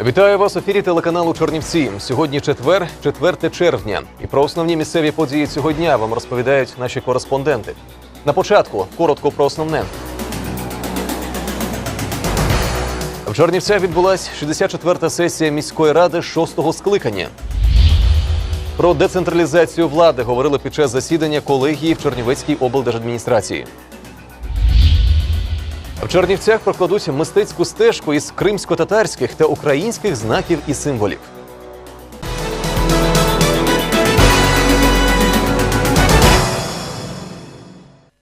Вітаю вас в ефірі телеканалу Чорнівці. Сьогодні четвер, 4 червня. І про основні місцеві події цього дня вам розповідають наші кореспонденти. На початку коротко про основне. В Чорнівцях відбулась 64-та сесія міської ради 6-го скликання. Про децентралізацію влади говорили під час засідання колегії в Чернівецькій облдержадміністрації. В Чернівцях прокладуть мистецьку стежку із кримсько-татарських та українських знаків і символів.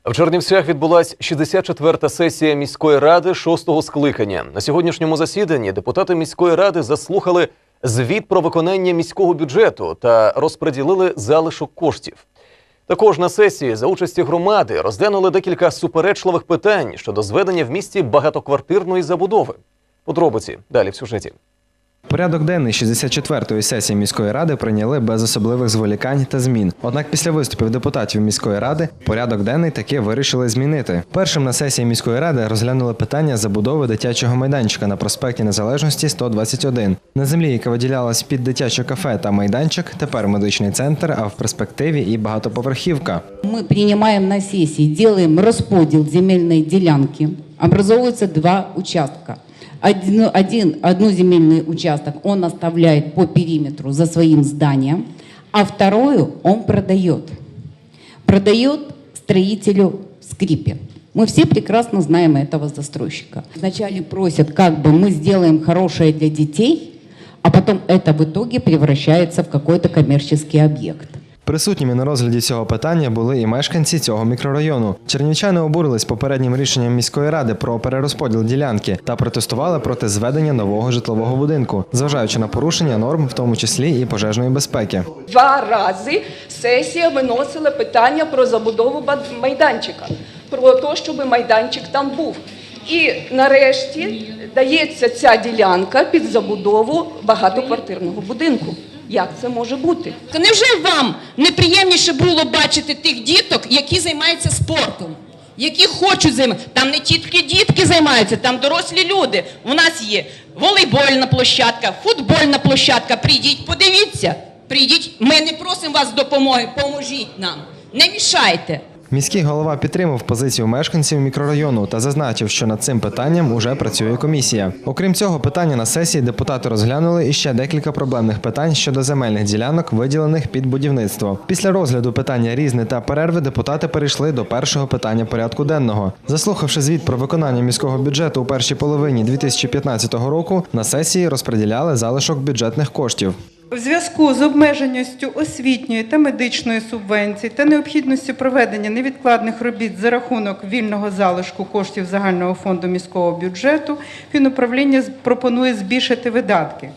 В Чернівцях відбулась 64-та сесія міської ради 6-го скликання. На сьогоднішньому засіданні депутати міської ради заслухали звіт про виконання міського бюджету та розподілили залишок коштів. Також на сесії за участі громади розглянули декілька суперечливих питань щодо зведення в місті багатоквартирної забудови. Подробиці далі в сюжеті. Порядок денний 64-ї сесії міської ради прийняли без особливих зволікань та змін. Однак після виступів депутатів міської ради порядок денний таки вирішили змінити. Першим на сесії міської ради розглянули питання забудови дитячого майданчика на проспекті Незалежності 121. На землі, яка виділялась під дитяче кафе та майданчик, тепер медичний центр, а в перспективі і багатоповерхівка. Мы принимаем на сессии, делаем расподел земельной делянки. Образовываются два участка. Один, один, одну земельный участок он оставляет по периметру за своим зданием, а вторую он продает. Продает строителю скрипе. Мы все прекрасно знаем этого застройщика. Вначале просят, как бы мы сделаем хорошее для детей, а потом это в итоге превращается в какой-то коммерческий объект. Присутніми на розгляді цього питання були і мешканці цього мікрорайону. Чернівчани обурились попереднім рішенням міської ради про перерозподіл ділянки та протестували проти зведення нового житлового будинку, зважаючи на порушення норм, в тому числі і пожежної безпеки. Два рази сесія виносила питання про забудову майданчика, про те, щоб майданчик там був. І нарешті дається ця ділянка під забудову багатоквартирного будинку. Як це може бути? Невже вам неприємніше було бачити тих діток, які займаються спортом, які хочуть займатися? Там не тільки дітки займаються, там дорослі люди. У нас є волейбольна площадка, футбольна площадка. Прийдіть, подивіться. Прийдіть, ми не просимо вас допомоги, поможіть нам. Не мішайте. Міський голова підтримав позицію мешканців мікрорайону та зазначив, що над цим питанням уже працює комісія. Окрім цього, питання на сесії депутати розглянули іще декілька проблемних питань щодо земельних ділянок, виділених під будівництво. Після розгляду питання різне та перерви депутати перейшли до першого питання порядку денного. Заслухавши звіт про виконання міського бюджету у першій половині 2015 року, на сесії розподіляли залишок бюджетних коштів. У зв'язку з обмеженістю освітньої та медичної субвенції та необхідністю проведення невідкладних робіт за рахунок вільного залишку коштів загального фонду міського бюджету, фінуправління пропонує збільшити видатки.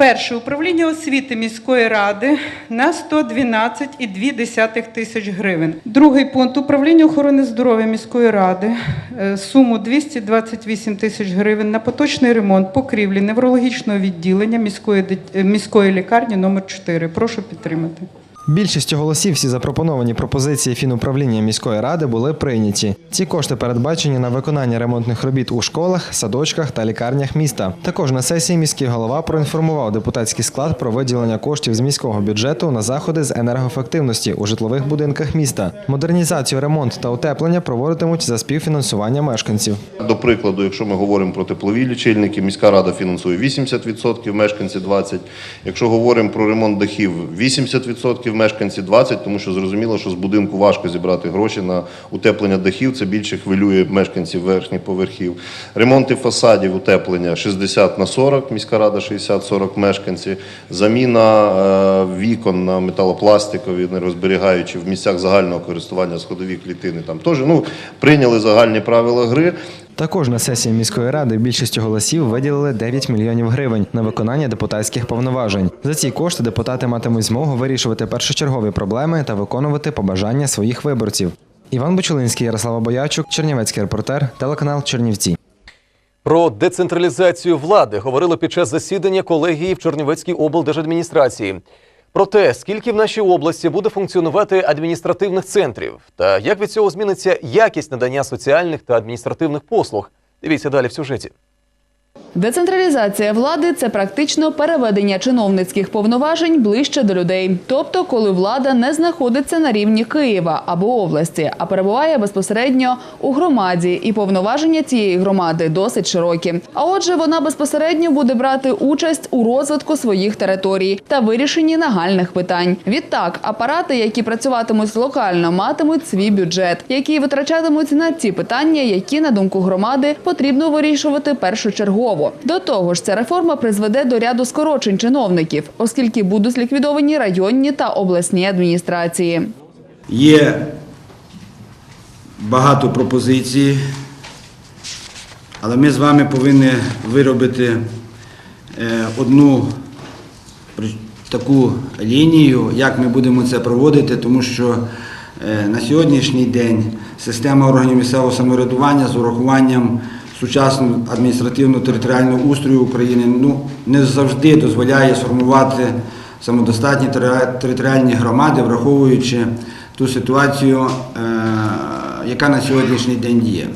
Перше управління освіти міської ради на 112,2 тисяч гривень. Другий пункт управління охорони здоров'я міської ради е, суму 228 тисяч гривень на поточний ремонт покрівлі неврологічного відділення міської е, міської лікарні номер 4. Прошу підтримати. Більшістю голосів всі запропоновані пропозиції фінуправління міської ради були прийняті. Ці кошти передбачені на виконання ремонтних робіт у школах, садочках та лікарнях міста. Також на сесії міський голова проінформував депутатський склад про виділення коштів з міського бюджету на заходи з енергоефективності у житлових будинках міста. Модернізацію, ремонт та утеплення проводитимуть за співфінансування мешканців. До прикладу, якщо ми говоримо про теплові лічильники, міська рада фінансує 80%, мешканці 20%. Якщо говоримо про ремонт дахів, 80%, мешканці 20%, тому що зрозуміло, що з будинку важко зібрати гроші на утеплення дахів, це більше хвилює мешканців верхніх поверхів. Ремонти фасадів, утеплення 60 на 40, міська рада 60-40 мешканці. Заміна е, вікон на металопластикові, нерозберігаючі в місцях загального користування сходові клітини. Там теж ну, прийняли загальні правила гри. Також на сесії міської ради більшістю голосів виділили 9 мільйонів гривень на виконання депутатських повноважень. За ці кошти депутати матимуть змогу вирішувати першочергові проблеми та виконувати побажання своїх виборців. Іван Бочулинський, Ярослава Боячук, Чернівецький репортер, телеканал Чернівці. Про децентралізацію влади говорили під час засідання колегії в Чернівецькій облдержадміністрації. Про те, скільки в нашій області буде функціонувати адміністративних центрів, та як від цього зміниться якість надання соціальних та адміністративних послуг. Дивіться далі в сюжеті. Децентралізація влади це практично переведення чиновницьких повноважень ближче до людей. Тобто, коли влада не знаходиться на рівні Києва або області, а перебуває безпосередньо у громаді, і повноваження цієї громади досить широкі. А отже, вона безпосередньо буде брати участь у розвитку своїх територій та вирішенні нагальних питань. Відтак, апарати, які працюватимуть локально, матимуть свій бюджет, який витрачатимуть на ті питання, які на думку громади потрібно вирішувати першочергово. До того ж, ця реформа призведе до ряду скорочень чиновників, оскільки будуть ліквідовані районні та обласні адміністрації. Є багато пропозицій, але ми з вами повинні виробити е, одну таку лінію, як ми будемо це проводити, тому що е, на сьогоднішній день система органів місцевого самоврядування з урахуванням сучасного адміністративно-територіального устрою України ну, не завжди дозволяє сформувати самодостатні територіальні громади, враховуючи ту ситуацію, е, яка на сьогоднішній день діє.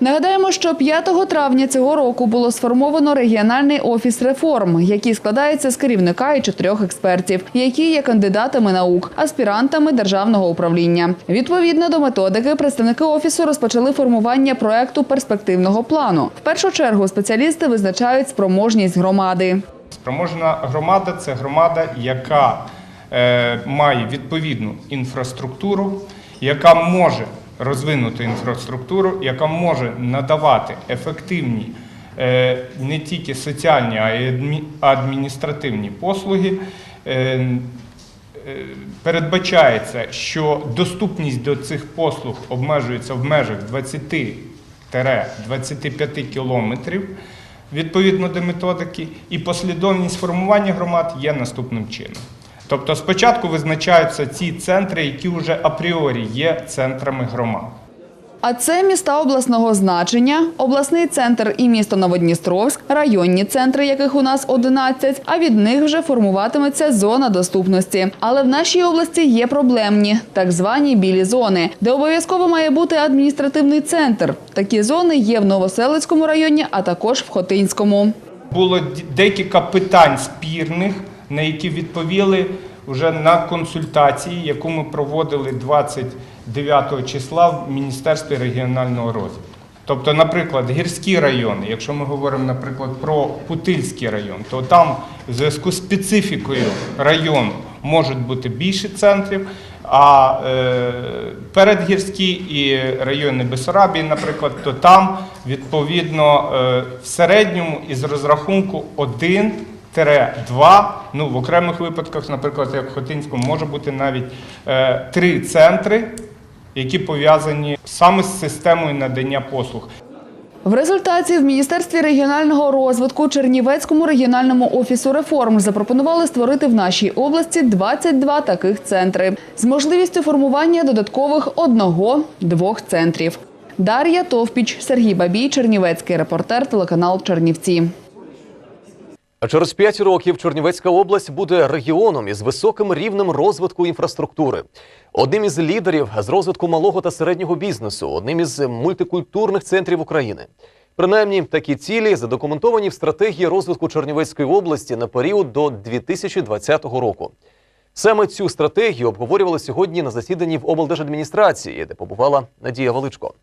Нагадаємо, що 5 травня цього року було сформовано регіональний офіс реформ, який складається з керівника і чотирьох експертів, які є кандидатами наук, аспірантами державного управління. Відповідно до методики, представники офісу розпочали формування проекту перспективного плану. В першу чергу спеціалісти визначають спроможність громади. Спроможна громада це громада, яка е, має відповідну інфраструктуру, яка може розвинути інфраструктуру, яка може надавати ефективні е, не тільки соціальні, а й адміністративні послуги. Е, е, Передбачається, що доступність до цих послуг обмежується в межах 20-25 кілометрів відповідно до методики, і послідовність формування громад є наступним чином. Тобто спочатку визначаються ці центри, які вже апріорі є центрами громад. А це міста обласного значення, обласний центр і місто Новодністровськ, районні центри, яких у нас 11, а від них вже формуватиметься зона доступності. Але в нашій області є проблемні, так звані білі зони, де обов'язково має бути адміністративний центр. Такі зони є в Новоселицькому районі, а також в Хотинському. Було декілька питань спірних, на які відповіли вже на консультації, яку ми проводили 29 числа в Міністерстві регіонального розвитку. Тобто, наприклад, гірські райони, якщо ми говоримо, наприклад, про Путильський район, то там в зв'язку з специфікою району можуть бути більше центрів, а е, передгірські і райони Бесарабії, наприклад, то там відповідно е, в середньому із розрахунку 1 2, ну в окремих випадках, наприклад, як в Хотинському, може бути навіть е, три центри, які пов'язані саме з системою надання послуг. В результаті в Міністерстві регіонального розвитку Чернівецькому регіональному офісу реформ запропонували створити в нашій області 22 таких центри з можливістю формування додаткових одного-двох центрів. Дар'я Товпіч, Сергій Бабій, Чернівецький репортер, телеканал Чернівці. Через 5 років Чернівецька область буде регіоном із високим рівнем розвитку інфраструктури, одним із лідерів з розвитку малого та середнього бізнесу, одним із мультикультурних центрів України. Принаймні, такі цілі задокументовані в стратегії розвитку Чернівецької області на період до 2020 року. Саме цю стратегію обговорювали сьогодні на засіданні в облдержадміністрації, де побувала Надія Величко.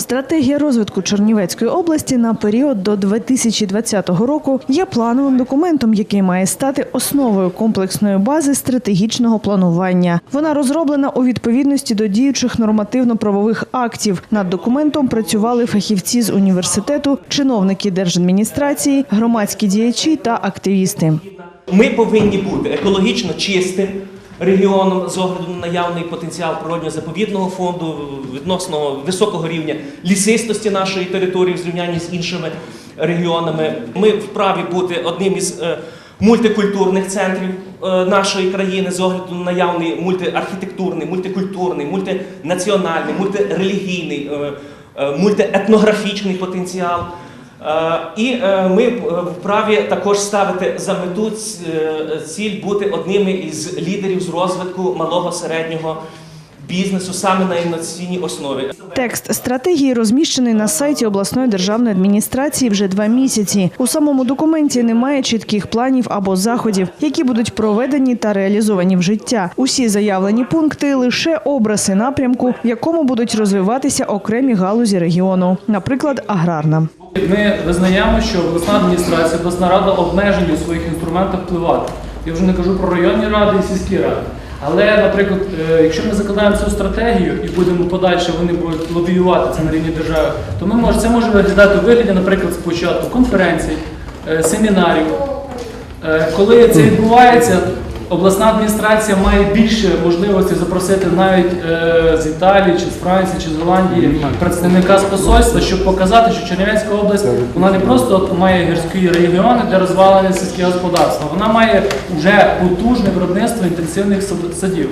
Стратегія розвитку Чернівецької області на період до 2020 року є плановим документом, який має стати основою комплексної бази стратегічного планування. Вона розроблена у відповідності до діючих нормативно-правових актів. Над документом працювали фахівці з університету, чиновники держадміністрації, громадські діячі та активісти. Ми повинні бути екологічно чистим регіоном з огляду на наявний потенціал природнього заповідного фонду відносно високого рівня лісистості нашої території в зрівнянні з іншими регіонами. Ми вправі бути одним із е, мультикультурних центрів е, нашої країни з огляду на наявний мультиархітектурний, мультикультурний, мультинаціональний, мультирелігійний, е, мультиетнографічний потенціал. Е, І е, ми е, вправі також ставити за мету ціль бути одними із лідерів з розвитку малого середнього бізнесу саме на інноваційній основі. Текст стратегії розміщений на сайті обласної державної адміністрації вже два місяці. У самому документі немає чітких планів або заходів, які будуть проведені та реалізовані в життя. Усі заявлені пункти лише образи напрямку, в якому будуть розвиватися окремі галузі регіону, наприклад, аграрна. Ми визнаємо, що обласна адміністрація, обласна рада обмежені у своїх інструментах впливати. Я вже не кажу про районні ради і сільські ради. Але, наприклад, е, якщо ми закладаємо цю стратегію і будемо подальше вони будуть лобіювати це на рівні держави, то ми може, це може виглядати у вигляді, наприклад, спочатку конференцій, е, семінарів. Е, Коли це відбувається, обласна адміністрація має більше можливості запросити навіть е, з Італії, чи з Франції, чи з Голландії представника з посольства, щоб показати, що Чернівецька область вона не просто от має гірські регіони, для розвалення сільського господарства, вона має вже потужне виробництво інтенсивних сад- садів.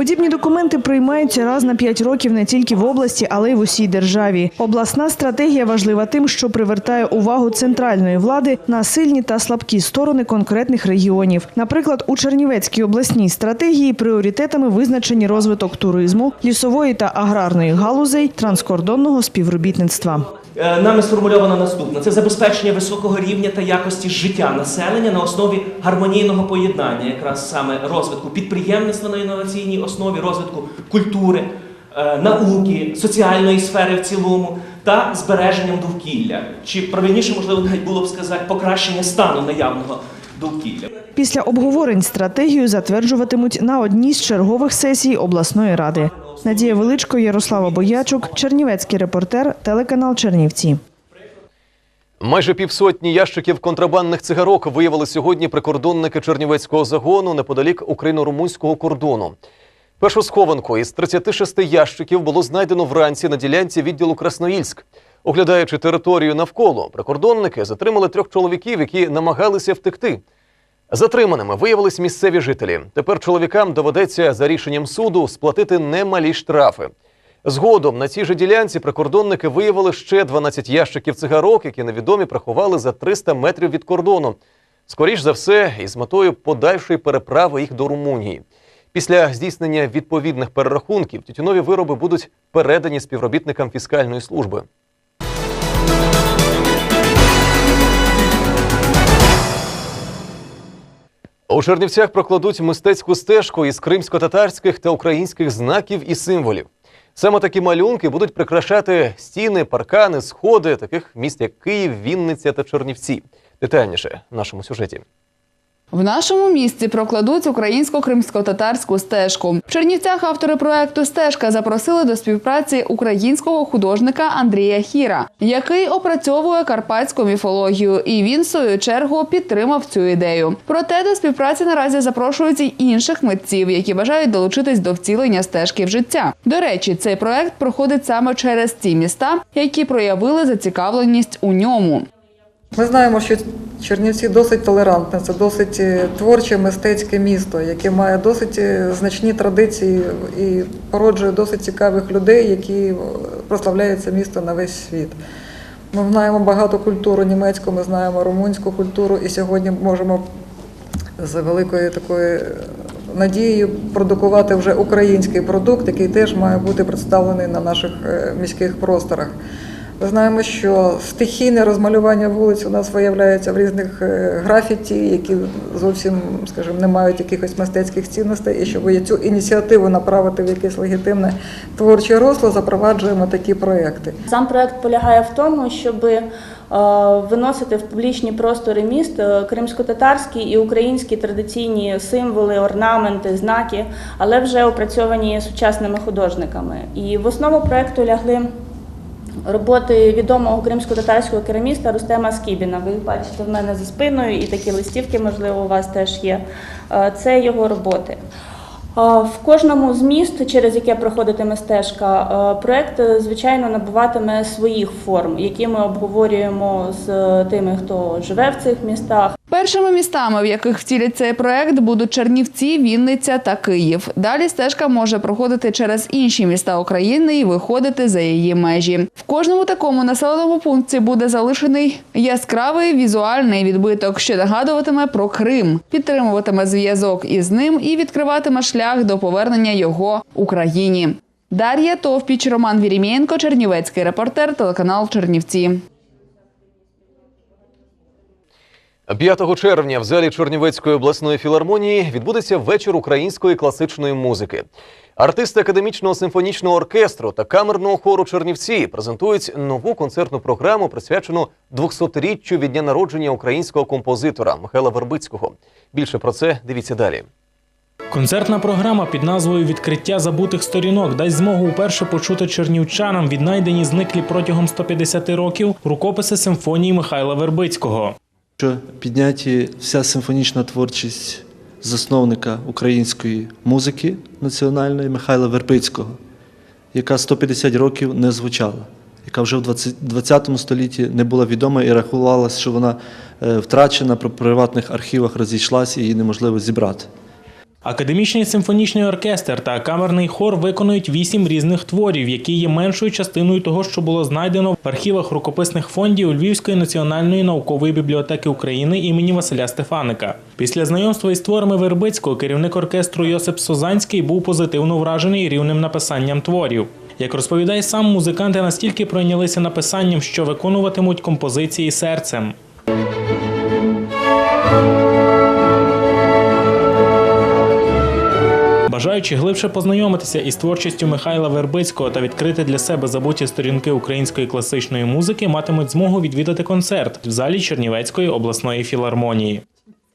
Подібні документи приймаються раз на п'ять років не тільки в області, але й в усій державі. Обласна стратегія важлива тим, що привертає увагу центральної влади на сильні та слабкі сторони конкретних регіонів. Наприклад, у Чернівецькій обласній стратегії пріоритетами визначені розвиток туризму, лісової та аграрної галузей, транскордонного співробітництва. Е, Нами сформульовано наступне: це забезпечення високого рівня та якості життя населення на основі гармонійного поєднання, якраз саме розвитку підприємництва на інноваційній основі, розвитку культури, е, науки, соціальної сфери в цілому та збереженням довкілля. Чи правильніше, можливо, навіть було б сказати, покращення стану наявного довкілля. Після обговорень стратегію затверджуватимуть на одній з чергових сесій обласної ради. Надія Величко, Ярослава Боячук, Чернівецький репортер, телеканал Чернівці. Майже півсотні ящиків контрабандних цигарок виявили сьогодні прикордонники Чернівецького загону неподалік україно-румунського кордону. Першу схованку із 36 ящиків було знайдено вранці на ділянці відділу Красноїльськ. Оглядаючи територію навколо, прикордонники затримали трьох чоловіків, які намагалися втекти. Затриманими виявились місцеві жителі. Тепер чоловікам доведеться за рішенням суду сплатити немалі штрафи. Згодом на цій же ділянці прикордонники виявили ще 12 ящиків цигарок, які невідомі приховали за 300 метрів від кордону. Скоріш за все, із метою подальшої переправи їх до Румунії. Після здійснення відповідних перерахунків тютюнові вироби будуть передані співробітникам фіскальної служби. У Чернівцях прокладуть мистецьку стежку із кримсько-татарських та українських знаків і символів. Саме такі малюнки будуть прикрашати стіни, паркани, сходи таких міст, як Київ, Вінниця та Чернівці. Детальніше в нашому сюжеті. В нашому місті прокладуть українсько-кримсько-татарську стежку. В Чернівцях автори проекту Стежка запросили до співпраці українського художника Андрія Хіра, який опрацьовує карпатську міфологію, і він в свою чергу підтримав цю ідею. Проте до співпраці наразі запрошують і інших митців, які бажають долучитись до втілення стежки в життя. До речі, цей проект проходить саме через ті міста, які проявили зацікавленість у ньому. Ми знаємо, що Чернівці досить толерантне, це досить е, творче мистецьке місто, яке має досить е, значні традиції і породжує досить цікавих людей, які е, прославляють це місто на весь світ. Ми знаємо багато культуру німецьку, ми знаємо румунську культуру, і сьогодні можемо з великою такою надією продукувати вже український продукт, який теж має бути представлений на наших міських просторах. Ми знаємо, що стихійне розмалювання вулиць у нас виявляється в різних е, графіті, які зовсім, скажімо, не мають якихось мистецьких цінностей. І щоб цю ініціативу направити в якесь легітимне творче русло, запроваджуємо такі проекти. Сам проект полягає в тому, щоб е, виносити в публічні простори міст е, кримсько-татарські і українські традиційні символи, орнаменти, знаки, але вже опрацьовані сучасними художниками. І в основу проекту лягли роботи відомого кримсько-татарського кераміста Рустема Скібіна. Ви бачите в мене за спиною, і такі листівки, можливо, у вас теж є. Е, Це його роботи. В кожному з міст, через яке проходитиме стежка, е, проект, е, звичайно, набуватиме своїх форм, які ми обговорюємо з тими, хто живе в цих містах. Першими містами, в яких втілять цей проект, будуть Чернівці, Вінниця та Київ. Далі стежка може проходити через інші міста України і виходити за її межі. В кожному такому населеному пункті буде залишений яскравий візуальний відбиток, що нагадуватиме про Крим, підтримуватиме зв'язок із ним і відкриватиме шлях до повернення його Україні. Дар'я Товпіч, Роман Вірімєнко, Чернівецький репортер, телеканал Чернівці. 5 червня в залі Чернівецької обласної філармонії відбудеться вечір української класичної музики. Артисти академічного симфонічного оркестру та камерного хору Чернівці презентують нову концертну програму, присвячену 200-річчю від дня народження українського композитора Михайла Вербицького. Більше про це дивіться далі. Концертна програма під назвою Відкриття забутих сторінок дасть змогу уперше почути чернівчанам віднайдені зниклі протягом 150 років рукописи симфонії Михайла Вербицького. Що підняті вся симфонічна творчість засновника української музики національної Михайла Вербицького, яка 150 років не звучала, яка вже в 20, 20 столітті не була відома і рахувалася, що вона е, втрачена, про приватних архівах розійшлася і її неможливо зібрати. Академічний симфонічний оркестр та камерний хор виконують вісім різних творів, які є меншою частиною того, що було знайдено в архівах рукописних фондів Львівської національної наукової бібліотеки України імені Василя Стефаника. Після знайомства із творами Вербицького керівник оркестру Йосип Созанський був позитивно вражений рівнем написанням творів. Як розповідає сам музиканти, настільки пройнялися написанням, що виконуватимуть композиції серцем. Бажаючи глибше познайомитися із творчістю Михайла Вербицького та відкрити для себе забуті сторінки української класичної музики, матимуть змогу відвідати концерт в залі Чернівецької обласної філармонії.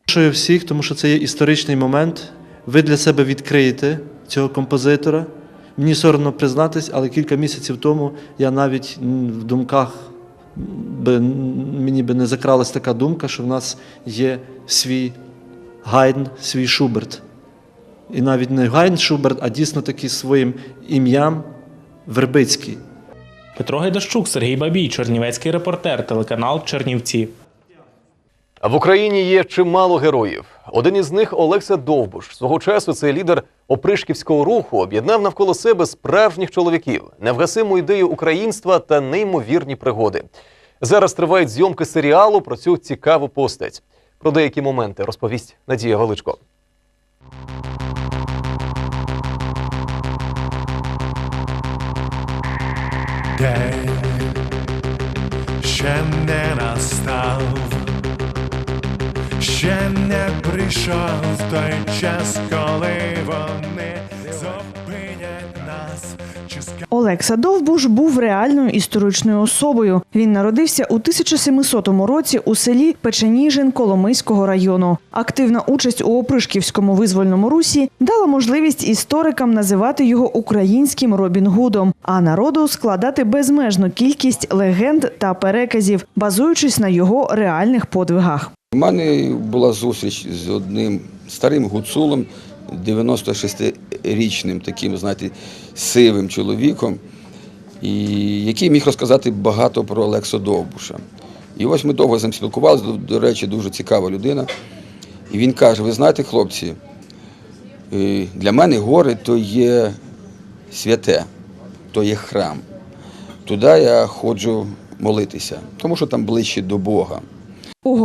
Запрошую всіх, тому що це є історичний момент. Ви для себе відкриєте цього композитора. Мені соромно признатись, але кілька місяців тому я навіть в думках би, мені би не закралась така думка, що в нас є свій Гайдн, свій Шуберт. І навіть не Гайдн Шуберт, а дійсно таки своїм ім'ям Вербицький. Петро Гайдащук, Сергій Бабій, Чернівецький репортер, телеканал Чернівці. А в Україні є чимало героїв. Один із них Олекса Довбуш. Свого часу цей лідер опришківського руху об'єднав навколо себе справжніх чоловіків, невгасиму ідею українства та неймовірні пригоди. Зараз тривають зйомки серіалу про цю цікаву постать. Про деякі моменти розповість Надія Величко. День ще не настав, ще не прийшов той час, коли вони зупинять нас. Олекса Довбуш був реальною історичною особою. Він народився у 1700 році у селі Печеніжин Коломийського району. Активна участь у опришківському визвольному русі дала можливість історикам називати його українським Робін Гудом, а народу складати безмежну кількість легенд та переказів, базуючись на його реальних подвигах. У мене була зустріч з одним старим гуцулом, 96-річним таким, знаєте, сивим чоловіком, і який міг розказати багато про Олексу Довбуша. І ось ми довго з ним спілкувалися, до, до речі, дуже цікава людина. І він каже: ви знаєте, хлопці, е, для мене гори то є святе, то є храм. Туди я ходжу молитися, тому що там ближче до Бога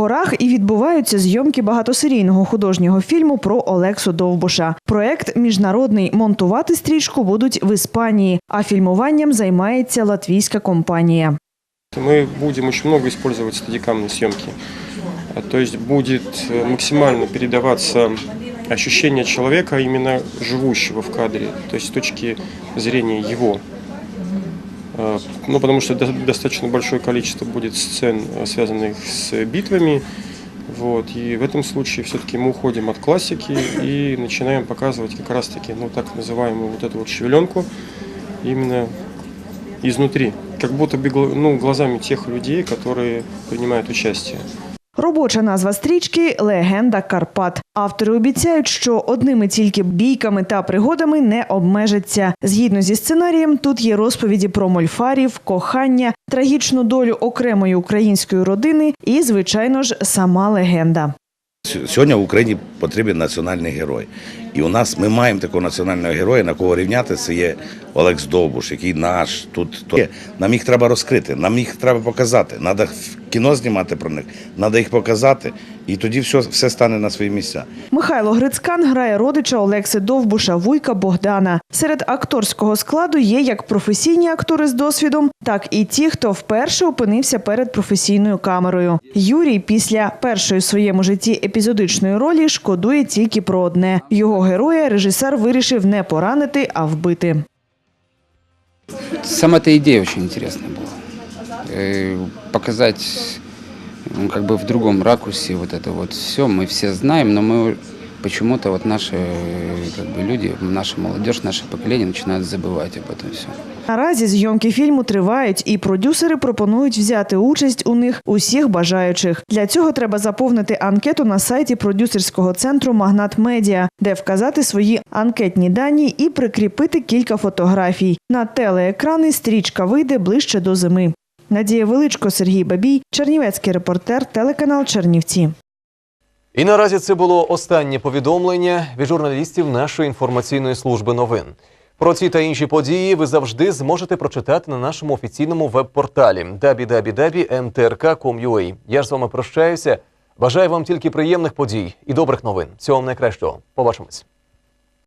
У горах і відбуваються зйомки багатосерійного художнього фільму про Олексу Довбуша. Проект міжнародний монтувати стрічку будуть в Іспанії, а фільмуванням займається латвійська компанія. Мы будем очень много использовать стадикамные съемки. А, То есть будет э, максимально передаваться ощущение человека, именно живущего в кадре, то есть с точки зрения его. А, Ну, потому что до- достаточно большое количество будет сцен, э, связанных с битвами. Вот. И в этом случае все-таки мы уходим от классики и начинаем показывать как раз-таки, ну, так называемую вот эту вот шевеленку именно изнутри, как будто бы гла- ну, глазами тех людей, которые принимают участие. Робоча назва стрічки Легенда Карпат. Автори обіцяють, що одними тільки бійками та пригодами не обмежаться. Згідно зі сценарієм, тут є розповіді про мольфарів, кохання, трагічну долю окремої української родини і, звичайно ж, сама легенда. сь- сьогодні в Україні потрібен національний герой. І у нас ми маємо такого національного героя, на кого рівняти. Це є Олекс Довбуш, який наш тут. То. Нам їх треба розкрити, нам їх треба показати. Треба кіно знімати про них, треба їх показати, і тоді все, все стане на свої місця. Михайло Грицькан грає родича Олекси Довбуша, вуйка Богдана. Серед акторського складу є як професійні актори з досвідом, так і ті, хто вперше опинився перед професійною камерою. Юрій після першої в своєму житті епізодичної ролі шкодує тільки про одне: його героя режисер вирішив не поранити, а вбити. Сама эта идея очень интересная была. Э, Показать ну, как бы в другом ракурсе вот это вот все. Мы все знаем, но мы почему-то вот наши э, как бы, люди, наша молодежь, наше поколение начинают забывать об этом все. Наразі зйомки фільму тривають, і продюсери пропонують взяти участь у них усіх бажаючих. Для цього треба заповнити анкету на сайті продюсерського центру Магнат Медіа, де вказати свої анкетні дані і прикріпити кілька фотографій. На телеекрани стрічка вийде ближче до зими. Надія Величко, Сергій Бабій, Чернівецький репортер, телеканал Чернівці. І наразі це було останнє повідомлення від журналістів нашої інформаційної служби новин. Про ці та інші події ви завжди зможете прочитати на нашому офіційному веб-порталі www.mtrk.com.ua. Я ж з вами прощаюся. Бажаю вам тільки приємних подій і добрих новин. Всього вам найкращого. Побачимось.